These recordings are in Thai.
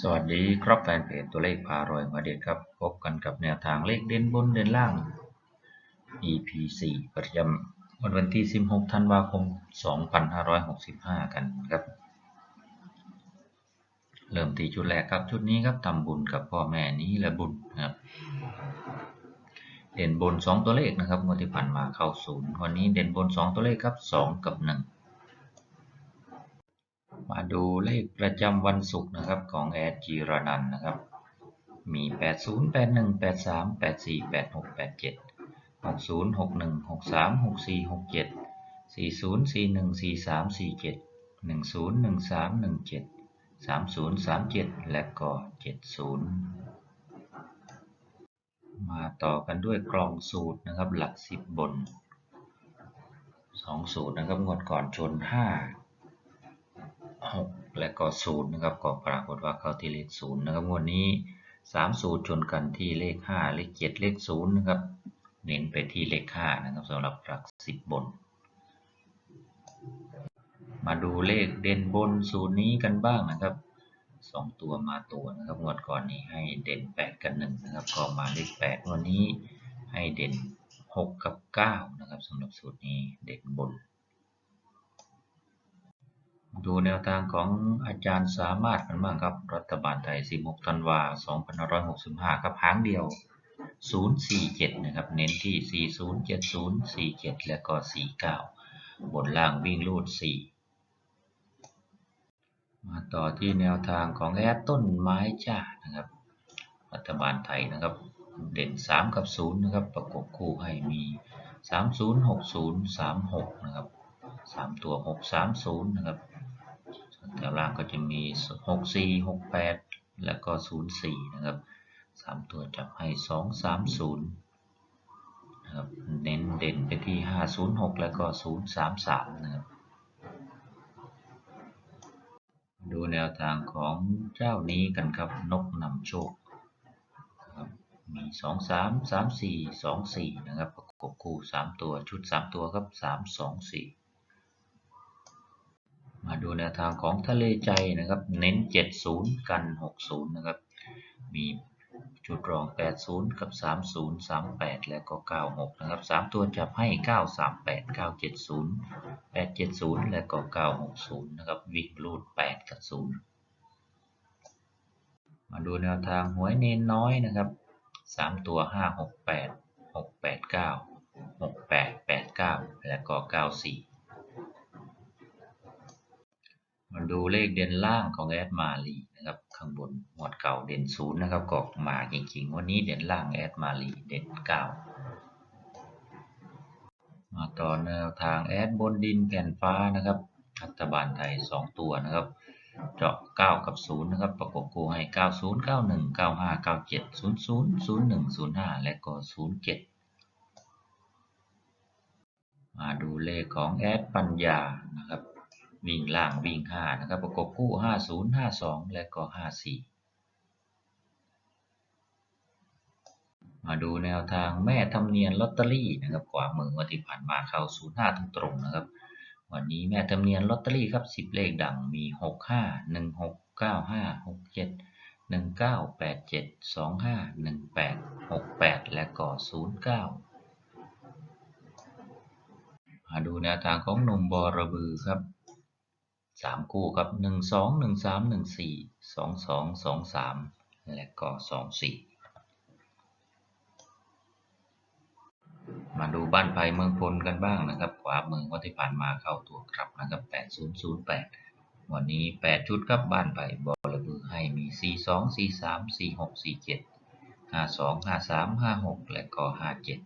สวัสดีครับแฟนเพจตัวเลขพารวยมาเด็ดครับ พบกันกับแนวทางเลขเด่นบนเด่นล่าง EP 4ประจำวันวันที่ 16 ธันวาคม 2565 กันครับ เริ่มที่ชุดแรกครับชุดนี้ครับทำบุญกับพ่อแม่นี้และบุญครับเด่นบน 2 ตัวเลขนะครับงวดที่ผ่านมาเข้าศูนย์วันนี้เด่นบน 2 ตัวเลขครับ 2 กับ 1 ดูเลขประจำวันศุกร์นะครับของแอดจีรนันนะครับ มี 80 81 83 84 86 87 60 61 63 64 67 40 41 43 47 10 13 17 30 37 และก็ 70 มาต่อกันด้วยกล่องสูตรนะครับ หลัก 10 บน 2 สูตรนะครับงวดก่อนชน 5 6 และก็0นะครับก็ปรากฏว่าเข้าที่เลข0นะครับงวดนี้ 3 สูตรชนกันที่เลข 5 เลข 7 เลข0นะครับเน้นไปที่เลข 5 นะครับสำหรับหลัก 10 บน มาดูเลขเด่นบนสูตรนี้กันบ้างนะครับ2ตัวมาตัวนะครับงวดก่อนนี้ให้เด่น 8 กับ 1 นะครับ ก็มาเลข8วันนี้ให้เด่น 6 กับ 9 นะครับสำหรับสูตรนี้เด่นบน ดูแนวทางของอาจารย์สามารถกันบ้างครับ รัฐบาลไทย 16 ธันวา2565 ครับหางเดียว 047 นะครับ เน้นที่ 40 70 47 และก็ 49 บนล่างวิ่งลูด 4 มาต่อที่แนวทางของแอดต้นไม้จ้านะครับ รัฐบาลไทยนะครับ เด่น 3 กับ 0 นะครับ ประกบคู่ให้มี 30 60 36 นะครับ 3 ตัว 630 นะครับ แถวล่างก็จะมี 6 4 6 8 แล้วก็ 0 4 นะครับ 3 ตัวจับให้ 2 3 0 นะครับ เน้นเด่นไปที่ 5 0 6 แล้วก็ 0 3 3 นะครับ ดูแนวทางของเจ้านี้กันครับ นกนำโชคครับมี 2 3 3 4 2 4 นะครับ ประกบคู่ 3 ตัวชุด 3 ตัวครับ 3 2 4 มาดูแนวทางของทะเลใจนะครับ เน้น 70 กัน 60 นะครับ มีจุดรอง 80 กับ 30 38 และก็ 96 นะครับ 3 ตัวจับให้ 938 970 870 และก็ 960 นะครับ วิ่งรูด 8 กับ 0 มาดูแนวทางหวยเน้นน้อยนะครับ 3 ตัว 568 689 6889 และก็ 94 มาดูเลขเด่นล่างของแอดมาลีนะครับ ข้างบนหมวดเก่าเด่นศูนย์นะครับก็มาจริงๆ วันนี้เด่นล่างแอดมาลีเด่นเก้ามาต่อแนวทางแอดบนดินแผ่นฟ้านะครับรัฐบาลไทย 2 ตัวนะครับ เจาะ 9 กับ 0 นะครับ ประกบคู่ให้ 90 91 95 97 00 01 05 และก็ 07 มาดูเลขของแอดปัญญานะครับ วิ่งล่างวิ่งห้านะครับประกบคู่ห้าศูนย์ห้าสองและก็ห้าสี่มาดูแนวทางแม่ทำเนียนลอตเตอรี่นะครับขวามือวันที่ผ่านมาเข้าศูนย์ห้าตรงตรงนะครับ วันนี้แม่ทำเนียนลอตเตอรี่ครับสิบเลขดังมีหกห้าหนึ่งหกเก้าห้าหกเจ็ดหนึ่งเก้าแปดเจ็ดสองห้าหนึ่งแปดหกแปดและก็ศูนย์เก้ามาดูแนวทางของนมบอระบือครับ สามคู่ครับหนึ่งสองหนึ่งสามหนึ่งสี่สองสองสองสามและก็สองสี่มาดูบ้านไผ่เมืองพลกันบ้างนะครับ ขวาเมืองวันที่ผ่านมาเข้าตัวกลับนะครับแปดศูนย์ศูนย์แปดวันนี้แปดชุดครับบ้านไผ่บอระบือให้มีสี่สองสี่สามสี่หกสี่เจ็ดห้าสองห้าสามห้าหกและก็ห้าเจ็ด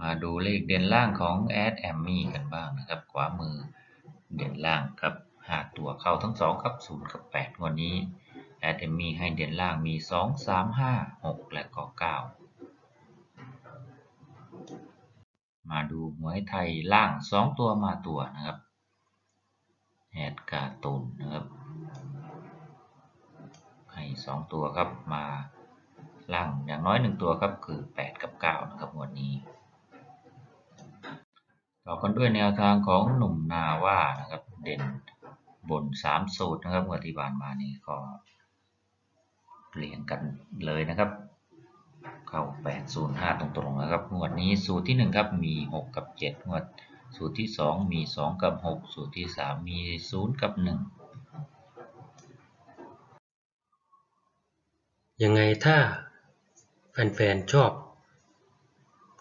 มาดูเลขเด่นล่างของแอดแอมมี่กันบ้างนะครับขวามือเด่นล่างครับหาตัวเข้าทั้งสองครับ0กับ8วันนี้แอดแอมมี่ให้เด่นล่างมี2 3 5 6และก็9มาดูหวยไทยล่าง2ตัวมาตัวนะครับแอดกาตูนนะครับให้2ตัวครับมาล่างอย่างน้อย1ตัวครับคือ8กับ9นะครับวันนี้ กันด้วยแนวทางของหนุ่มนาว่านะครับ เด่นบนสามสูตรนะครับงวดที่ผ่านมานี่ก็เรียงกันเลยนะครับ เข้า 805 ตรงๆนะครับงวดนี้สูตรที่ 1 ครับมี 6 กับ 7 งวด สูตรที่ 2 มี 2 กับ 6 สูตรที่ 3 มี 0 กับ 1 ยังไงถ้าแฟนๆชอบ